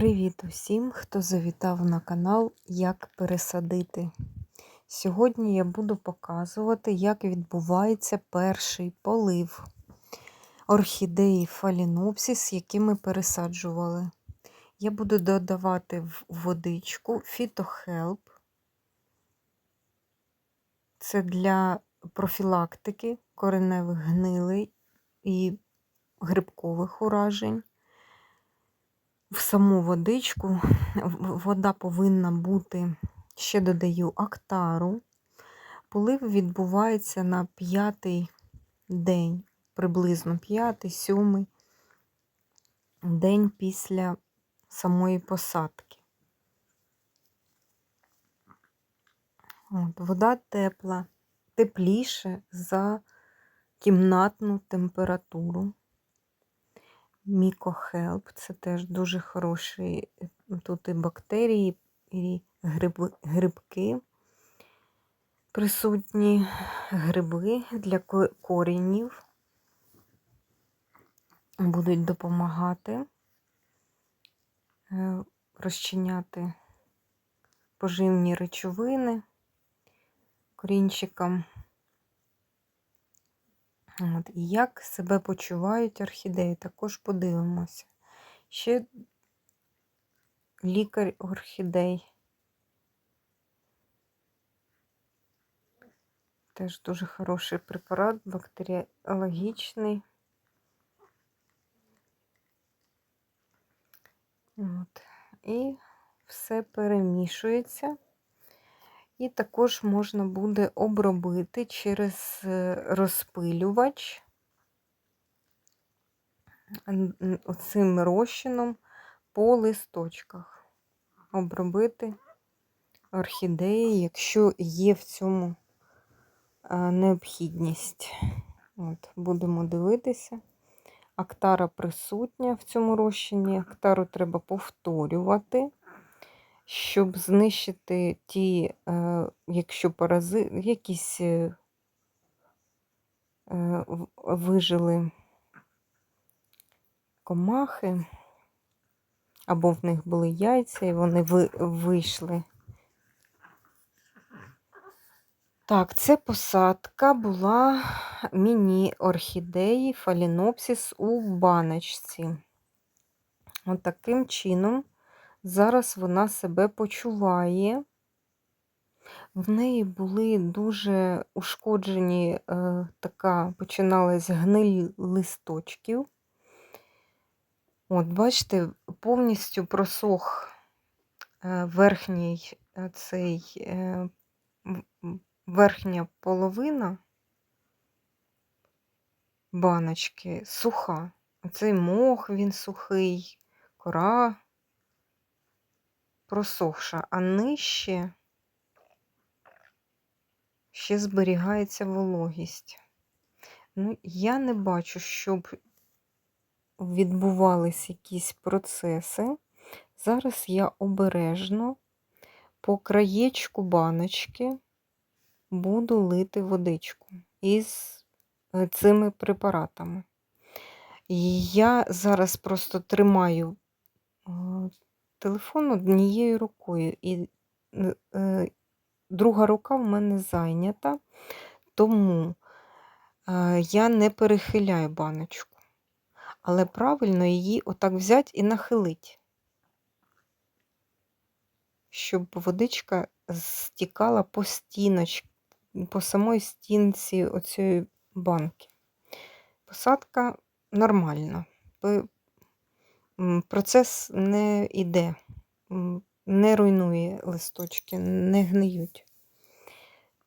Привіт усім, хто завітав на канал Як пересадити. Сьогодні я буду показувати, як відбувається перший полив орхідеї фалінопсіс, які ми пересаджували. Я буду додавати в водичку фітохелп. Це для профілактики кореневих гнилей і грибкових уражень в саму водичку. Вода повинна бути, ще додаю актару. Полив відбувається на п'ятий день, приблизно п'ятий, сьомий день після самої посадки. От, Вода тепла, тепліше за кімнатну температуру. Мікохелп це теж дуже хороший. Тут і бактерії, і гриби, грибки присутні, гриби для корінів будуть допомагати е, розчиняти поживні речовини корінчикам. От, І як себе почувають орхідеї, також подивимося. Ще лікар орхідей. Теж дуже хороший препарат, бактеріологічний. От. І все перемішується. І також можна буде обробити через е, розпилювач цим розчином по листочках. Обробити орхідеї, якщо є в цьому е, необхідність. От, Будемо дивитися. Актара присутня в цьому розчині. Актару треба повторювати щоб знищити ті, е, якщо парази, якісь е, е, вижили комахи, або в них були яйця, і вони вийшли. Так, це посадка була міні-орхідеї фалінопсіс у баночці. От чином Зараз вона себе почуває. В неї були дуже ушкоджені, е, така починалась гниль листочків. От, бачите, повністю просох е, верхній е, цей е, верхня половина баночки суха. Оцей мох він сухий, кора просохша, а нижче ще зберігається вологість. Ну, Я не бачу, щоб відбувались якісь процеси. Зараз я обережно по краєчку баночки буду лити водичку із е, цими препаратами. Я зараз просто тримаю е, телефон однією рукою, і е, друга рука в мене зайнята, тому е, я не перехиляю баночку. Але правильно її отак взяти і нахилити, щоб водичка стікала по стіночці, по самої стінці оцієї банки. Посадка нормальна процес не йде, не руйнує листочки, не гниють.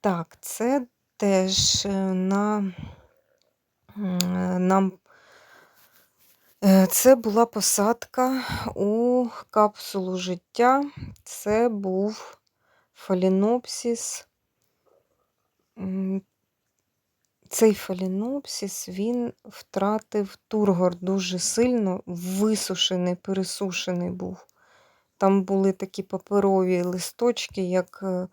Так, це теж е, на нам е, це була посадка у капсулу життя. Це був фалінопсіс цей фалінопсіс він втратив тургор дуже сильно, висушений, пересушений був. Там були такі паперові листочки, як е,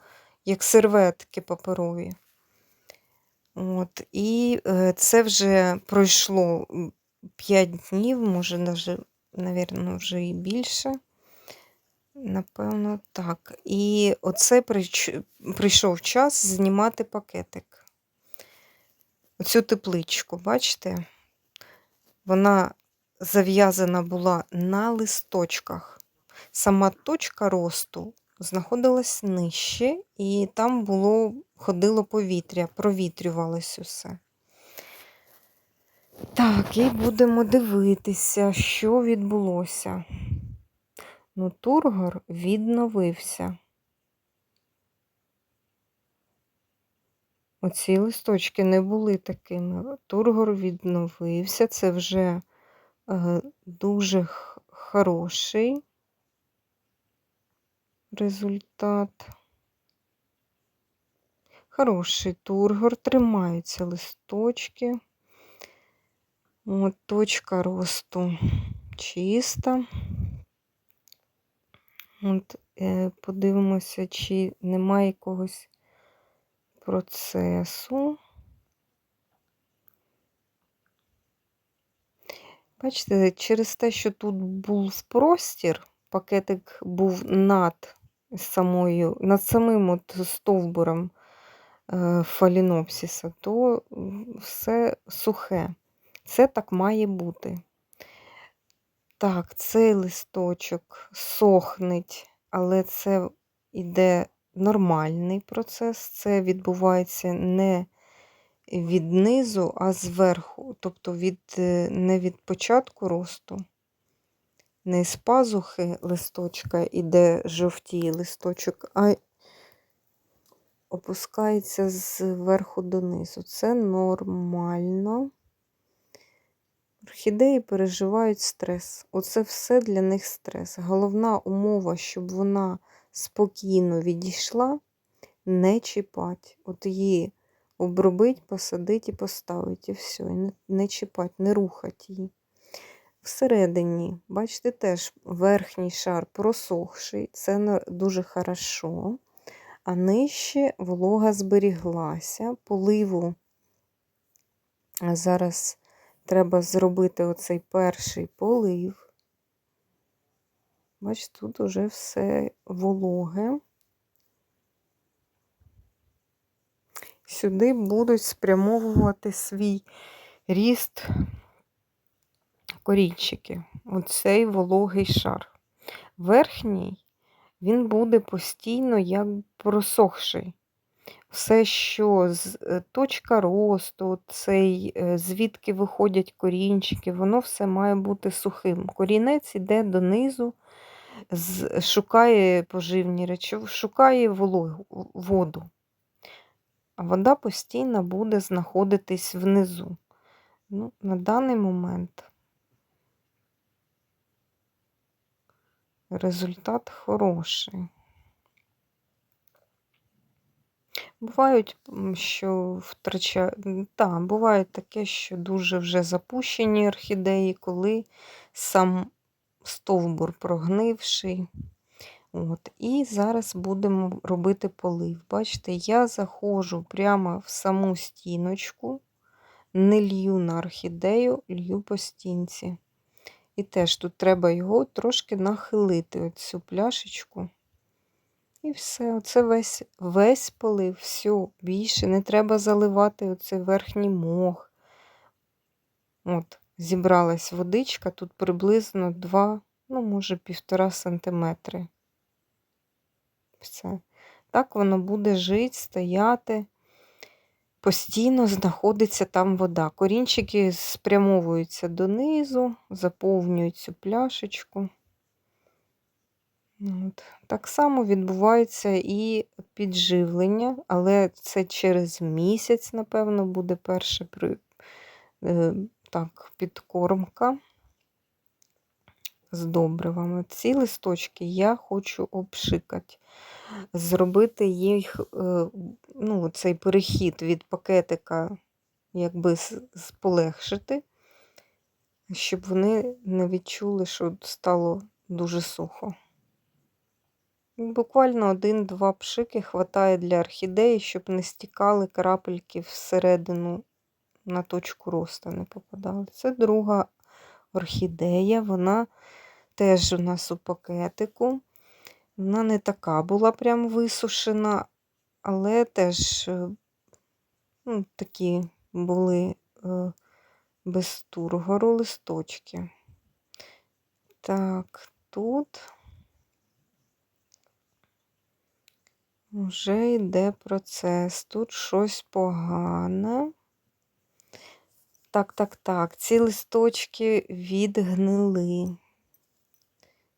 як серветки паперові. От, І е, це вже пройшло 5 днів, може, навіть, навірно, вже і більше. Напевно, так. І оце прийшов час знімати пакетик. Оцю тепличку, бачите? Вона зав'язана була на листочках. Сама точка росту знаходилась нижче, і там було, ходило повітря, провітрювалось усе. Так, і будемо дивитися, що відбулося. Ну, тургор відновився. Оці листочки не були такими. Тургор відновився. Це вже е, дуже хороший результат. Хороший тургор, тримаються листочки. От точка росту чиста. От, е, подивимося, чи немає якогось процесу. Бачите, через те, що тут був простір, пакетик був над самою, над самим от стовбуром е, фалінопсіса, то все сухе. Це так має бути. Так, цей листочок сохнеть, але це іде нормальний процес. Це відбувається не від низу, а зверху, тобто від, е, не від початку росту, не з пазухи листочка іде жовтій листочок, а опускається зверху донизу. Це нормально. Орхідеї переживають стрес. Оце все для них стрес. Головна умова, щоб вона спокійно відійшла, не чіпать. От її обробить, посадить і поставить, і все. І не, чіпать, не рухать її. Всередині, бачите, теж верхній шар просохший, це дуже хорошо. А нижче волога зберіглася, поливу зараз треба зробити оцей перший полив. Бачите, тут уже все вологе. Сюди будуть спрямовувати свій ріст корінчики. Оцей вологий шар. Верхній, він буде постійно як просохший. Все, що з е, точка росту, цей, е, звідки виходять корінчики, воно все має бути сухим. Корінець іде донизу, шукає поживні речі, шукає воду. А вода постійно буде знаходитись внизу. Ну, на даний момент результат хороший. Бувають, що втрачають. Так, буває таке, що дуже вже запущені орхідеї, коли сам стовбур прогнивший. От. І зараз будемо робити полив. Бачите, я заходжу прямо в саму стіночку, не лью на орхідею, лью по стінці. І теж тут треба його трошки нахилити, оцю пляшечку. І все, оце весь, весь полив, все, більше не треба заливати оцей верхній мох. От, зібралась водичка, тут приблизно 2, ну, може, півтора сантиметри. Все. Так воно буде жити, стояти. Постійно знаходиться там вода. Корінчики спрямовуються донизу, заповнюють цю пляшечку. От. Так само відбувається і підживлення, але це через місяць, напевно, буде перше е, так, підкормка з добривами. Ці листочки я хочу обшикати, зробити їх, е, ну, цей перехід від пакетика, якби полегшити, щоб вони не відчули, що стало дуже сухо. Буквально один-два пшики хватає для орхідеї, щоб не стікали крапельки всередину на точку росту не попадали. Це друга орхідея, вона теж у нас у пакетику. Вона не така була прям висушена, але теж е, ну, такі були е, без тургору листочки. Так, тут вже йде процес. Тут щось погане. Так, так, так, ці листочки відгнили.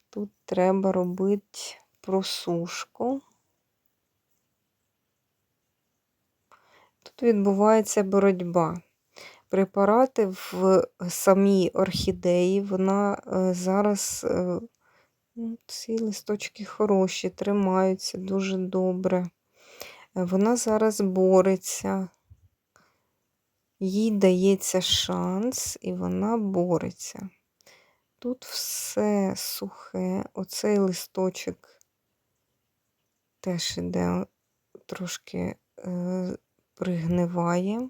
Тут треба робити просушку. Тут відбувається боротьба. Препарати в самій орхідеї, вона е, зараз, е, ну, ці листочки хороші, тримаються дуже добре. Е, Вона зараз бореться, їй дається шанс, і вона бореться. Тут все сухе, оцей листочок теж іде трошки е, пригниває.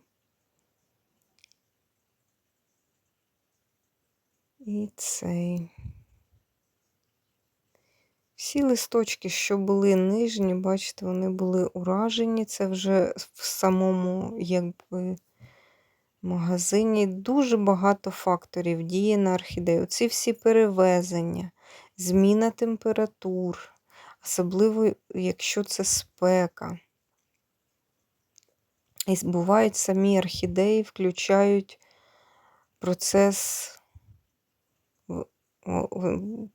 І цей. Всі листочки, що були нижні, бачите, вони були уражені. Це вже в самому якби, магазині. Дуже багато факторів діє на орхідею. Ці всі перевезення, зміна температур, особливо, якщо це спека. І бувають самі орхідеї, включають процес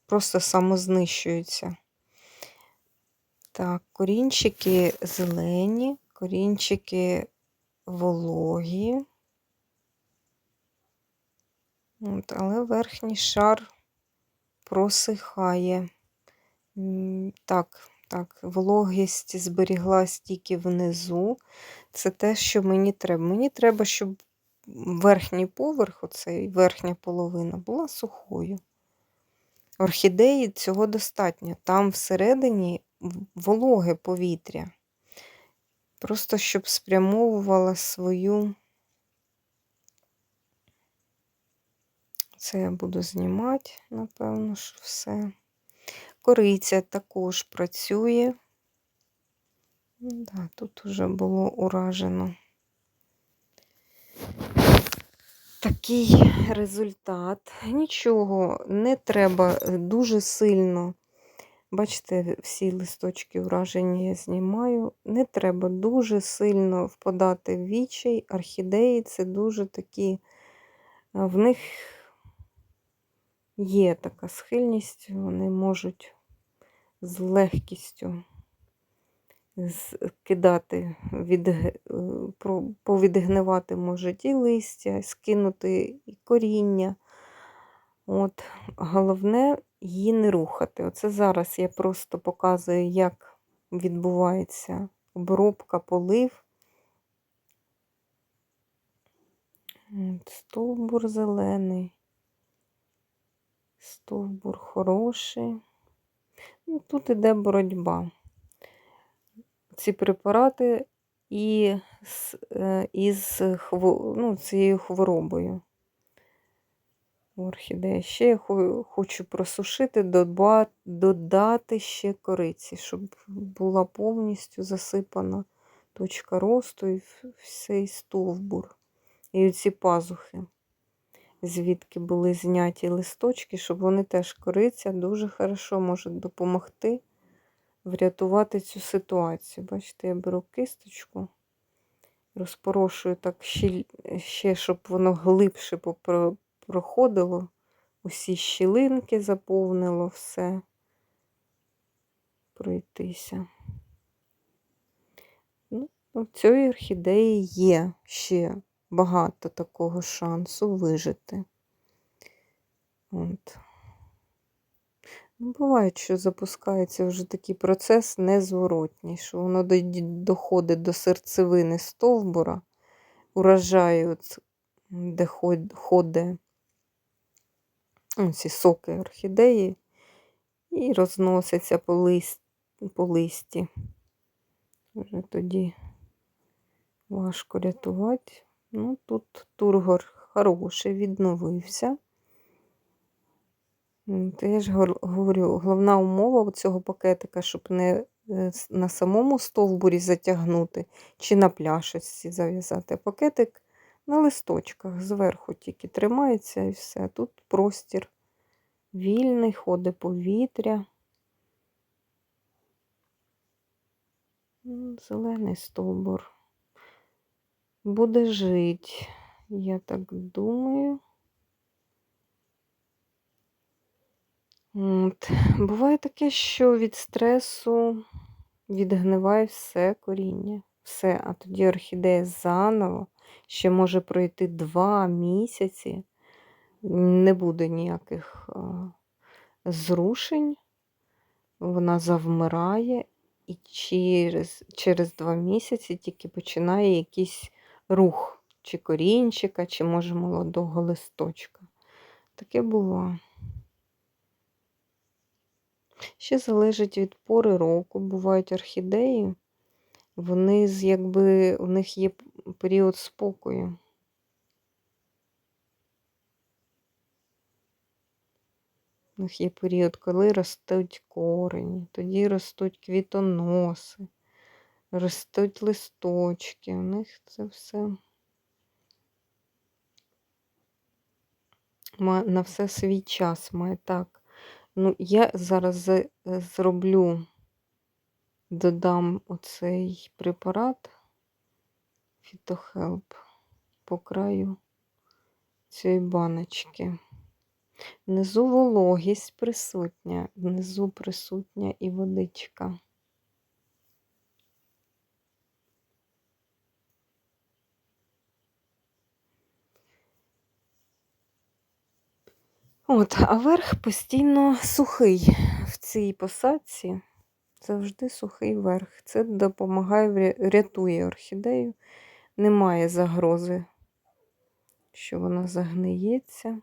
просто самознищуються. Так, корінчики зелені, корінчики вологі. От, Але верхній шар просихає. Так, так, вологість зберіглась тільки внизу. Це те, що мені треба. Мені треба, щоб верхній поверх, оцей верхня половина, була сухою. Орхідеї цього достатньо. Там всередині вологе повітря. Просто щоб спрямовувала свою. Це я буду знімати, напевно, що все. Кориця також працює. Да, Тут вже було уражено. Такий результат. Нічого не треба дуже сильно. Бачите, всі листочки вражені я знімаю. Не треба дуже сильно впадати в вічай. Орхідеї це дуже такі, в них є така схильність, вони можуть з легкістю кидати, від, е, повідгнивати можуть і листя, скинути і коріння. От, Головне її не рухати. Оце зараз я просто показую, як відбувається обробка, полив. От, Стовбур зелений, стовбур хороший. Ну, Тут іде боротьба ці препарати і е, із ну, цією хворобою. Орхідея. Ще я хочу просушити, додати ще кориці, щоб була повністю засипана точка росту і цей стовбур. І оці пазухи, звідки були зняті листочки, щоб вони теж кориця дуже хорошо можуть допомогти врятувати цю ситуацію. Бачите, я беру кисточку, розпорошую так ще, щоб воно глибше проходило. Усі щілинки заповнило все, пройтися. Ну, цієї орхідеї є ще багато такого шансу вижити. От. Ну, Буває, що запускається вже такий процес незворотній, що воно доходить до серцевини стовбура, уражає, де ходить ці соки орхідеї, і розноситься по, лист, по листі. Вже тоді важко рятувати. Ну, Тут тургор хороший, відновився. То я ж говорю, головна умова цього пакетика, щоб не е, на самому стовбурі затягнути чи на пляшечці зав'язати. Пакетик на листочках зверху тільки тримається і все. Тут простір вільний, ходить повітря. Зелений стовбур. Буде жить, я так думаю. От. Буває таке, що від стресу відгниває все коріння. Все, а тоді орхідея заново ще може пройти два місяці, не буде ніяких зрушень, вона завмирає, і через, через два місяці тільки починає якийсь рух, чи корінчика, чи може молодого листочка. Таке буває. Ще залежить від пори року. Бувають орхідеї, вони якби у них є період спокою. У них є період, коли ростуть корені, тоді ростуть квітоноси, ростуть листочки. У них це все на все свій час має так. Ну, я зараз зроблю, додам оцей препарат Фітохелп по краю цієї баночки. Внизу вологість присутня, внизу присутня і водичка. От, а верх постійно сухий в цій посадці. Завжди сухий верх. Це допомагає, рятує орхідею. Немає загрози, що вона загниється.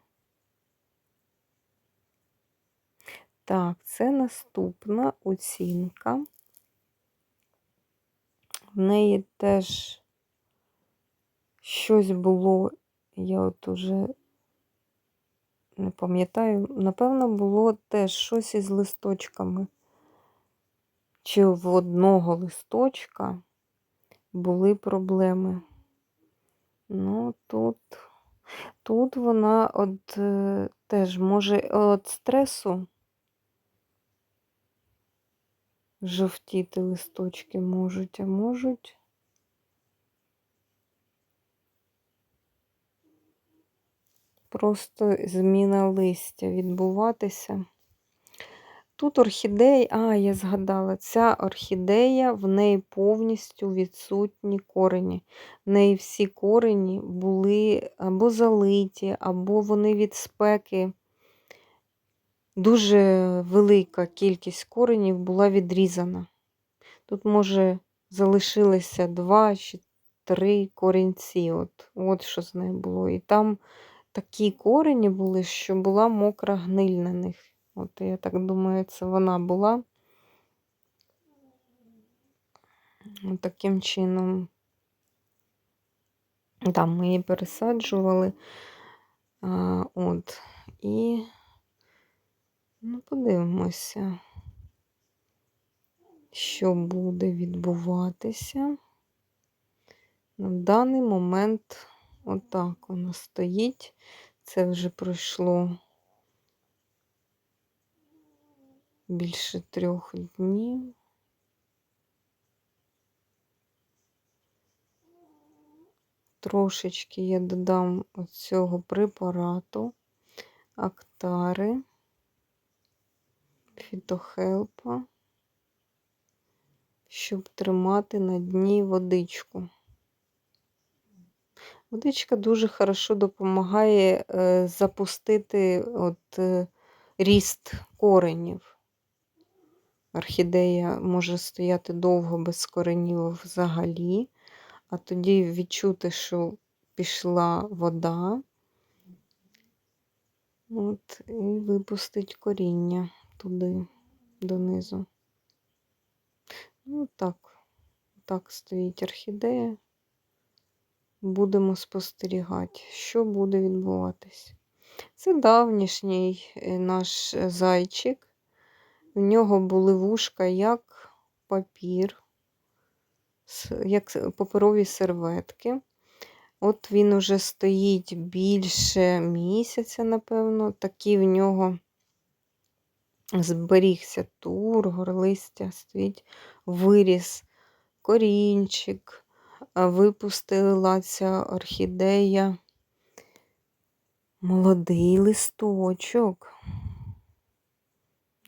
Так, це наступна оцінка. В неї теж щось було, я от уже не пам'ятаю, напевно, було теж щось із листочками. Чи в одного листочка були проблеми. Ну, тут, тут вона от, е, теж може від стресу жовтіти листочки можуть, а можуть. Просто зміна листя відбуватися. Тут орхідея, а, я згадала, ця орхідея, в неї повністю відсутні корені. В неї всі корені були або залиті, або вони від спеки. Дуже велика кількість коренів була відрізана. Тут, може, залишилися два чи три корінці. От, от що з нею було. І там такі корені були, що була мокра гниль на них. От я так думаю, це вона була. От Таким чином. Там ми її пересаджували. А, от. І ну, подивимося, що буде відбуватися. На даний момент отак вона стоїть. Це вже пройшло більше трьох днів. Трошечки я додам оцього препарату, актари, фітохелпа, щоб тримати на дні водичку. Водичка дуже хорошо допомагає е, запустити от, е, ріст коренів. Орхідея може стояти довго без коренів взагалі, а тоді відчути, що пішла вода, от, і випустить коріння туди, донизу. Ну, так, так стоїть орхідея. Будемо спостерігати, що буде відбуватись. Це давнішній е, наш е, зайчик. В нього були вушка як папір, як паперові серветки. От він уже стоїть більше місяця, напевно. Такий в нього зберігся тургор, листя стоїть, виріс корінчик, випустила ця орхідея. Молодий листочок.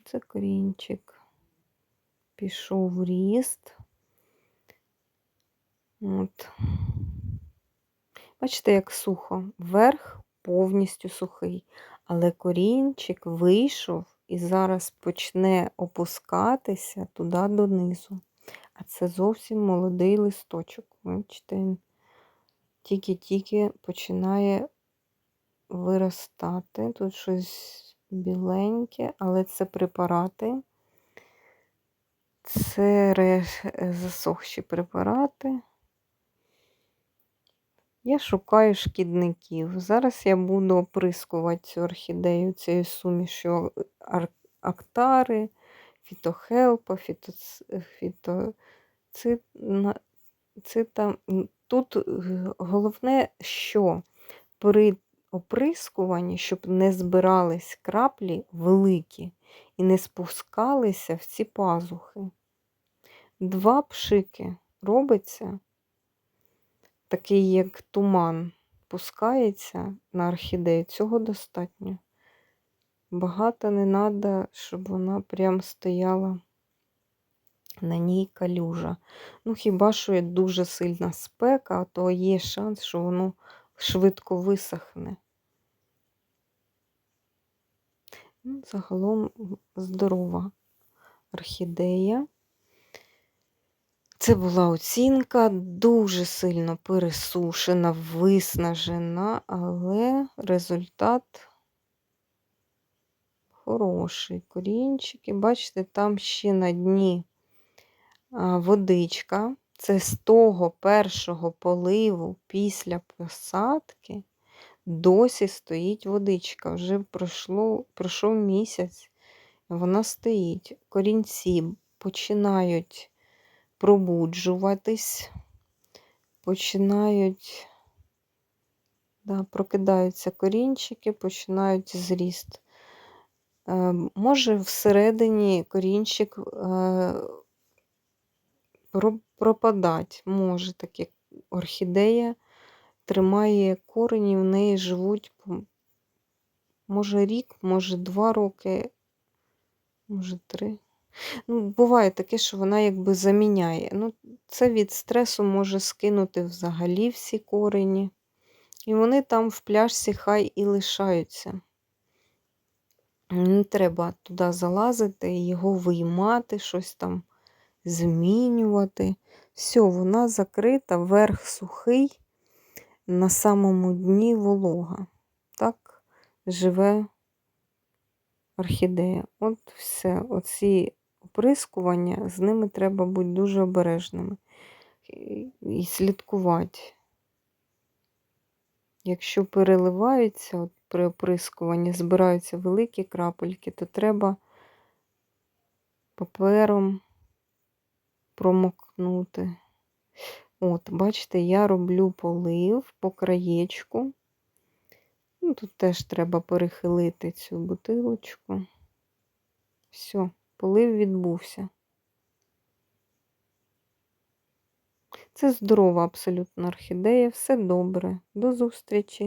Це корінчик. Пішов ріст. От. Бачите, як сухо. Верх повністю сухий, але корінчик вийшов і зараз почне опускатися туди донизу. А це зовсім молодий листочок. Бачите, тільки-тільки починає виростати. Тут щось біленьке, але це препарати. Це засохші препарати. Я шукаю шкідників. Зараз я буду оприскувати цю орхідею цією сумішю актари, фітохелпа, фітоц... фітоцита. М, Тут е, головне, що при оприскуванні, щоб не збирались краплі великі і не спускалися в ці пазухи. Два пшики робиться такий як туман пускається на орхідею, цього достатньо. Багато не треба, щоб вона прям стояла на ній калюжа. Ну, хіба що є дуже сильна спека, то є шанс, що воно швидко висохне. Ну, Загалом здорова орхідея. Це була оцінка, дуже сильно пересушена, виснажена, але результат хороший. Корінчики, бачите, там ще на дні водичка. Це з того першого поливу після посадки досі стоїть водичка. Вже пройшло, пройшов місяць, вона стоїть. Корінці починають пробуджуватись, починають, да, прокидаються корінчики, починають зріст. Е, може всередині корінчик е, про- пропадать, може таке орхідея тримає корені, в неї живуть, може рік, може два роки, може три. Ну, буває таке, що вона якби заміняє. Ну, це від стресу може скинути взагалі всі корені. І вони там в пляшці хай і лишаються. Не треба туди залазити, його виймати, щось там змінювати. Все, вона закрита, верх сухий, на самому дні волога. Так живе орхідея. От все, оці оприскування, з ними треба бути дуже обережними і- слідкувати. Якщо переливаються от при оприскуванні, збираються великі крапельки, то треба папером промокнути. От, бачите, я роблю полив по краєчку. Ну, тут теж треба перехилити цю бутилочку. Все, полив відбувся. Це здорова абсолютно орхідея. Все добре. До зустрічі!